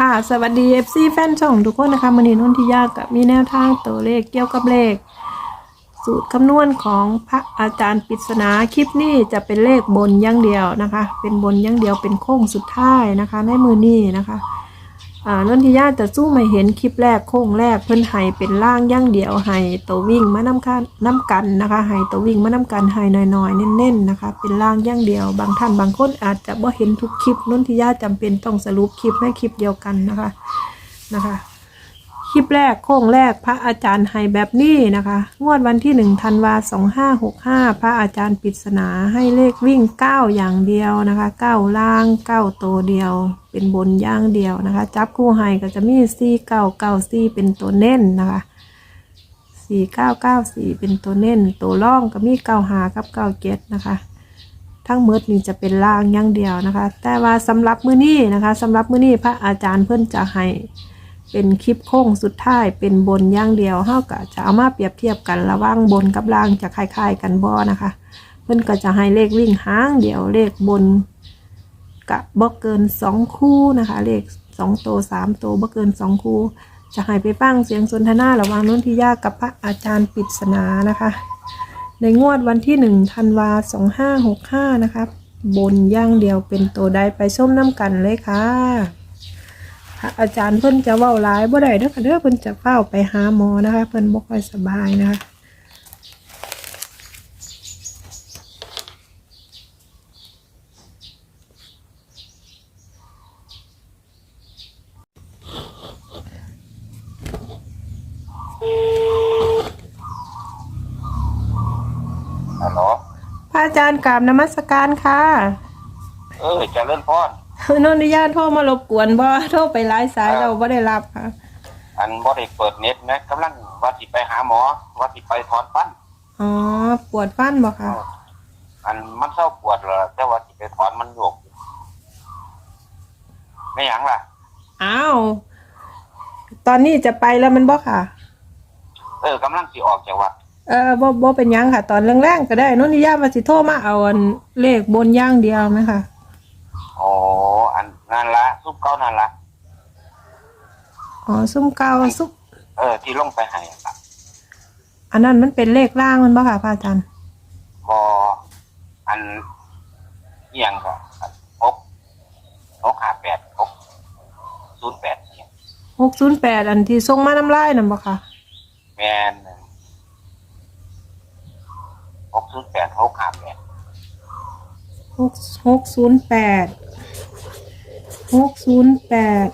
ค่ะสวัสดี FC แฟนช่องทุกคนนะคะมันนี้นุ่นที่ยากกับมีแนวทางตัวเลขเกี่ยวกับเลข สูตรคำนวณของพระอาจารย์ปริศนาคลิปนี้จะเป็นเลขบนอย่างเดียวนะคะ เป็นบนอย่างเดียวเป็นโค้งสุดท้ายนะคะ ในมือนี้นะคะ อ่านนทิยาจะสู้ไม่เห็นคลิปแรกโค้งแรกเพิ่นไห้เป็นล่างย่างเดียวไห้ตัววิ่งมาน้ำกันน้ำกันนะคะไห้ตัววิ่งมาน้ำกันให้น้อยๆเน้นๆนะคะ เป็นล่างย่างเดียว บางท่านบางคนอาจจะบ่เห็นทุกคลิปนนทิยาจำเป็นต้องสรุปคลิปให้คลิปเดียวกันนะคะนะคะ ลิปแรกโค้งแรกพระอาจารย์ให้แบบนี้นะคะ งวดวันที่หนึ่งธันวาสองห้าหกห้าพระอาจารย์ปริศนาให้เลขวิ่งเก้าอย่างเดียวนะคะเก้าล่างเก้าตัวเดียว เป็นบนย่างเดียวนะคะ จับคู่ให้ก็จะมีสี่เก้าเก้าสี่เป็นตัวเน้นนะคะสี่เก้าเก้าสี่เป็นตัวเน้น ตัวร่องก็มีเก้าหากับเก้าเจ็ดนะคะทั้งหมดนี่จะเป็นล่างย่างเดียวนะคะ แต่ว่าสำหรับมือนี้นะคะสำหรับมือนี้พระอาจารย์เพิ่อนจะให้ เป็นคลิปโค้งสุดท้ายเป็นบนอย่างเดียวเฮาก็จะเอามาเปรียบเทียบกันระหว่างบนกับล่างจะคล้าย ๆ กันบ่นะคะ เพิ่นก็จะให้เลขวิ่งหางเดียวเลขบนกะบ่เกินสองคู่นะคะ เลขสองโตวสามโตวบ่เกินสองคู่ จะให้ไปฟังเสียงสนทนาระหว่างนนทิยากับพระอาจารย์ปริศนานะคะ ในงวดวันที่หนึ่งธันวาสองห้าหกห้านะคะบนย่างเดียวเป็นตัวใดไปส้มน้ำกันเลยค่ะ อาจารย์เพิ่นจะเว้าหลายบ่ได้เด้อค่ะเด้อเพิ่นจะเฝ้าไปหาหมอนะคะ เพิ่นบ่ค่อยสบายนะคะฮัลโหลพระอาจารย์กราบนมัสการค่ะ เออเจะเล่นพร นนทิยาโทรมารบกวนบ่โทรไปหลายสายเราบ่ได้รับค่ะ อันบ่ได้เปิดเน็ตนะกำลังว่าสิไปหาหมอ ว่าสิไปถอนฟัน อ๋อ ปวดฟันบ่ค่ะ อันมันเศร้าปวดเลยแต่ว่าสิไปถอนมันโยกไม่หยังล่ะ อ้าว ตอนนี้จะไปแล้วมันบ่ค่ะ เออกำลังสิออกจากวัด เออบ่บ่เป็นหยังค่ะ ตอนแรงๆก็ได้นนทิยาว่าสิโทรมาเอาอันเลขบนอย่างเดียวไหมค่ะ อ๋อ อันนั่นละซุปเก้านั่นละอ๋อซุ่มเก่าซุ่มเออ ที่ลงไปให้อะครับอันนั้นมันเป็นเลขล่างมันบ่ค่ะพระอาจารย์บออันเอียงก็อันหกหกห้าแปดหกศูนย์แปดเนี่ยหกศูนย์แปดอันที่ส่งมาน้ำลายนั่นบ่ค่ะแมนหกศูนย์แปดหกห้าแปด หกหกศูนย์แปดหกศูนย์แปด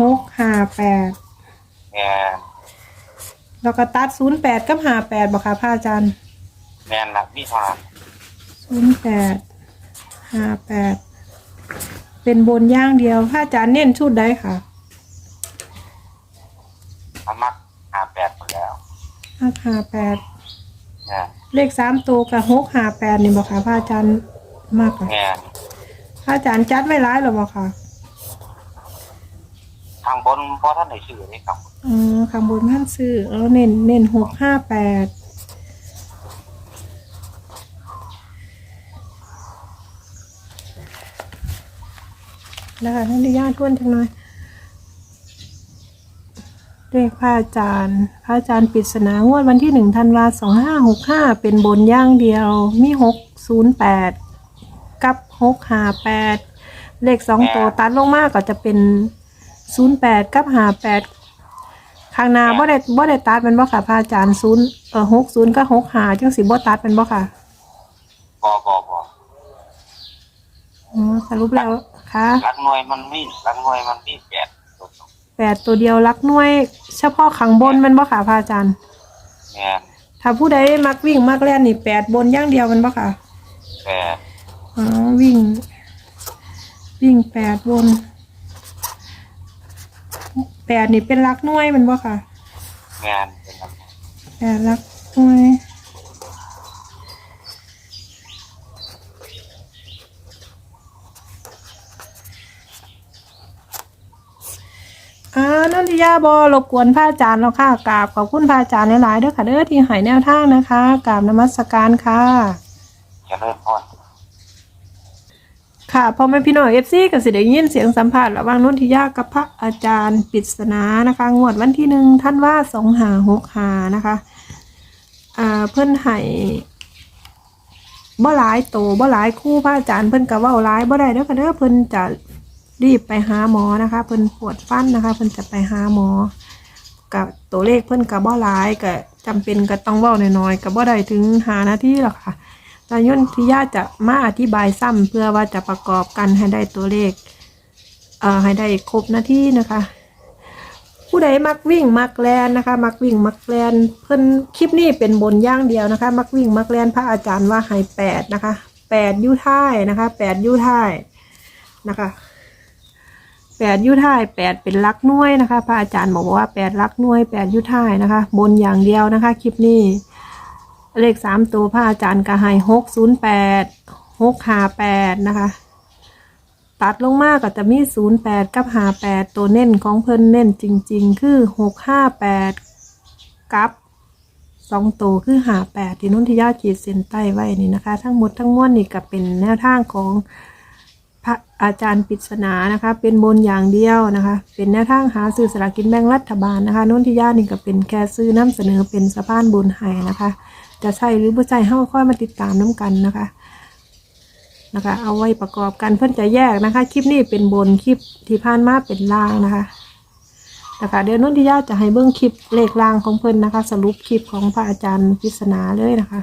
หกห้าแปดแมนแล้วก็ตัดศูนย์แปดกับห้าแปดบ่ค่ะพระอาจารย์แมนละมีเท่านั้นศูนย์แปดห้าแปดเป็นบนย่างเดียวพระอาจารย์เน้นชุดใดค่ะมันมักห้าแปดหมดแล้วห้าห้าแปด แมนเลขสามตัวกับหกห้าแปดนี่บ่ค่ะพระอาจารย์มากกว่าแมนพระอาจารย์จัดไว้ร้ายหรือบ่ค่ะทางบนเพราะท่านในชื่อนี่ครับอ๋อคำบนท่านซื้อแล้วเน้นเน้นหกห้าแปดแล้วค่ะท่านที่ญาติทวนจังหน่อย เลขพระอาจารย์ พระอาจารย์ปริศนางวดวันที่หนึ่งธันวาสองห้าหกห้าเป็นบนย่างเดียว มีหกศูนย์แปดกับหกห้าแปดเลขสองตัวตัดลงมากก็จะเป็นศูนย์แปดกับห้าแปดข้างหน้าบ่ได้บ่ได้ตัดแมันบ่ค่ะพระอาจารย์ศูนย์เอ่อหกศูนย์ก็หกหาจังสิบ่ตัดแมันบ่ค่ะบอบอบออ๋อสรุปแล้วค่ะ รักหน่วยมันมีรักหน่วยมันมีแปดตัว แปดตัวเดียวรักหน่วย เฉพาะข้างบนแมันบ่ค่ะพระอาจารย์ แมนถ้าผู้ใดมักวิ่งมักแล่นนี่แปดบนอย่างเดียวแมันบ่ค่ะแปดอ๋อวิ่ง วิ่งแปดบนแปดนี่เป็นรักหน่วยแมันบ่ค่ะ แมนเป็นลำไยแปดรักหน่วย อ่านนทิยา บอรบกวนพระอาจารย์แล้วค่ะกราบขอบคุณพระอาจารย์หลายๆเด้อค่ะเด้อที่ให้แนวทางนะคะกราบนมัสการค่ะ เจะเริ่มพร ค่ะพอแม่พี่น้องเอฟซีก็สิได้ยินเสียงสัมภาษณ์ระหว่างนนทิยากับพระอาจารย์ปริศนานะคะ งวดวันที่หนึ่งท่านว่าสองหาหกหานะคะอ่าเพิ่อนให้บ่หลายโตบ่หลายคู่พระอาจารย์เพิ่อนก็เว้าหลายบ่ได้เด้อค่ะเด้อเพิ่อนจะ รีบไปหาหมอนะคะเพิ่นปวดฟันนะคะเพิ่นจะไปหาหมอ กับตัวเลขเพิ่นก็บ่หลายก็จำเป็นก็ต้องเว้าน้อยๆก็บ่ได้ถึงหานาทีหรอกค่ะตายนทิยาจะมาอธิบายซ้ำเพื่อว่าจะประกอบกันให้ได้ตัวเลขเอ่อให้ได้ครบนาที่นะคะ ผู้ใดมักวิ่งมักแลนนะคะ มักวิ่งมักแลนเพิ่นคลิปนี้เป็นบนย่างเดียวนะคะ มักวิ่งมักแลนพระอาจารย์ว่าให้แปดนะคะแปดยุท่ายนะคะแปดยุท่ายนะคะ แปดยุท่ายแปดเป็นลักน่วยนะคะ พระอาจารย์บอกว่าแปดลักน่วยแปดยุท่ายนะคะ บนอย่างเดียวนะคะ คลิปนี้ เลขสามตัวพระอาจารย์ก็ให้หกศูนย์แปดหกหาแปดนะคะ ตัดลงมากก็จะมีศูนย์แปดกับหาแปดตัวเน้นของเพิ่นเน้นจริง ๆ คือหกห้าแปดกับสองตัวคือหาแปดที่นุ่นที่ยาขีดเส้นใต้ไว้นี่นะคะ ทั้งหมดทั้งมวลนี่ก็เป็นแนวทางของ ระอาจารย์ปริศนานะคะ เป็นบนอย่างเดียวนะคะ เป็นแนวทางหาซื้อสลากกินแบ่งรัฐบาลนะคะนุ่นที่ยานี่ก็เป็นแค่ซื้อน้ำเสนอเป็นสะพานบุญให้นะคะ จะใช่หรือไม่ใช่เฮาค่อยมาติดตามน้กันนะคะนะคะ เอาไว้ประกอบกันเพื่อนจะแยกนะคะ คลิปนี้เป็นบนคลิปที่ผ่านมาเป็นล่างนะคะนะคะเดี๋ยวนุ่นที่ญาติจะให้เบิ้องคลิปเลขล่างของเพื่อนนะคะ สรุปคลิปของพระอาจารย์พิศนาเลยนะคะ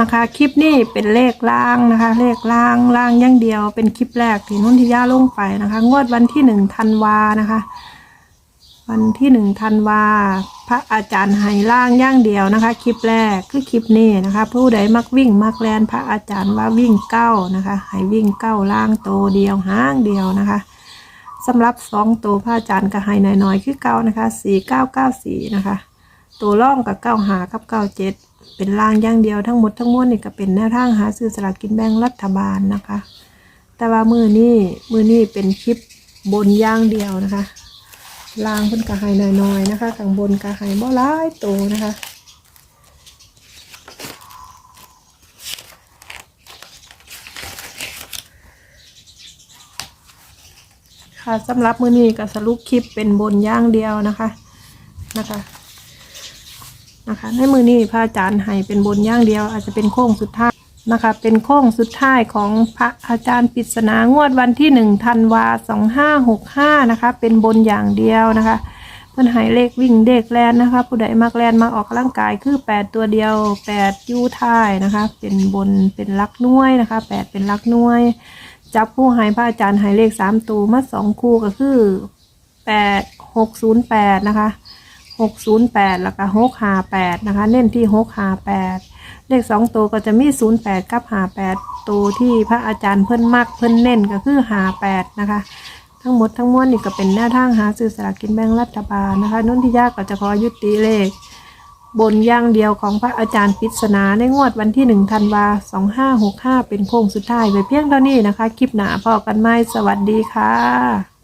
นะคะ คลิปนี้เป็นเลขล่างนะคะ เลขล่างล่างอย่างเดียว เป็นคลิปแรกที่นุ่นที่ญาลงไปนะคะ งวดวันที่หนึ่งธันวานะคะ วันที่หนึ่งธันวาพระอาจารย์ให้ล่างย่างเดียวนะคะ คลิปแรกคือคลิปนี้นะคะ ผู้ใดมักวิ่งมักแลนพระอาจารย์ว่าวิ่งเก้านะคะให้วิ่งเก้าล่างโตเดียวห้างเดียวนะคะสำหรับสองตัวพระอาจารย์ก็ให้น้อยๆคือเก้านะคะสี่เก้าเก้าสี่นะคะ ตัวร่องกับเก้าหากับเก้าเจ็ด เป็นล่างอย่างเดียวทั้งหมดทั้งมวลนี่ก็เป็นแนวทางหาซื้อสลากกินแบ่งรัฐบาลนะคะ แต่ว่ามือนี้มือนี้เป็นคลิปบนย่างเดียวนะคะล่างเพิ่นกะไห้น้อยๆนะคะข้างบนกะไห้บ่หลายโตนะคะค่ะสำหรับมือนี้ก็สรุปคลิปเป็นบนย่างเดียวนะคะนะคะ นะคะ ในมือนี้พระอาจารย์ให้เป็นบนอย่างเดียว อาจจะเป็นโค้งสุดท้ายนะคะ เป็นโค้งสุดท้ายของพระอาจารย์ปริศนางวดวันที่หนึ่งธันวาสองห้าหกห้านะคะ เป็นบนอย่างเดียวนะคะเพื่อนหายเลขวิ่งเด็กแลนนะคะ ผู้ใดมักแลนมาออกกำลังกายคือแปดตัวเดียวแปดยู่ท้ายนะคะ เป็นบนเป็นลักน่วยนะคะแปดเป็นลักน่วย จับผู้หายพระอาจารย์หายเลขสามตัวมาสองคู่ก็คือแปดหกศูนย์แปดนะคะ หกศูนย์แปดแล้วก็หกห้าแปดนะคะ เน้นที่หกห้าแปดเลขสองตัวก็จะมีศูนย์แปดกับห้าแปดตัวที่พระอาจารย์เพิ่นมักเพิ่นเน้นก็คือห้าแปดนะคะ ทั้งหมดทั้งมวลนี่ก็เป็นแนวทางหาซื้อสลากกินแบ่งรัฐบาลนะคะนุ่นที่ยากก็จะขอยุติเลข บนย่างเดียวของพระอาจารย์ปริศนาในงวดวันที่หนึ่งธันวาสองห้าหกห้าเป็นโค้งสุดท้ายไปเพียงเท่านี้นะคะ คลิปหนาพอกันไหมสวัสดีค่ะ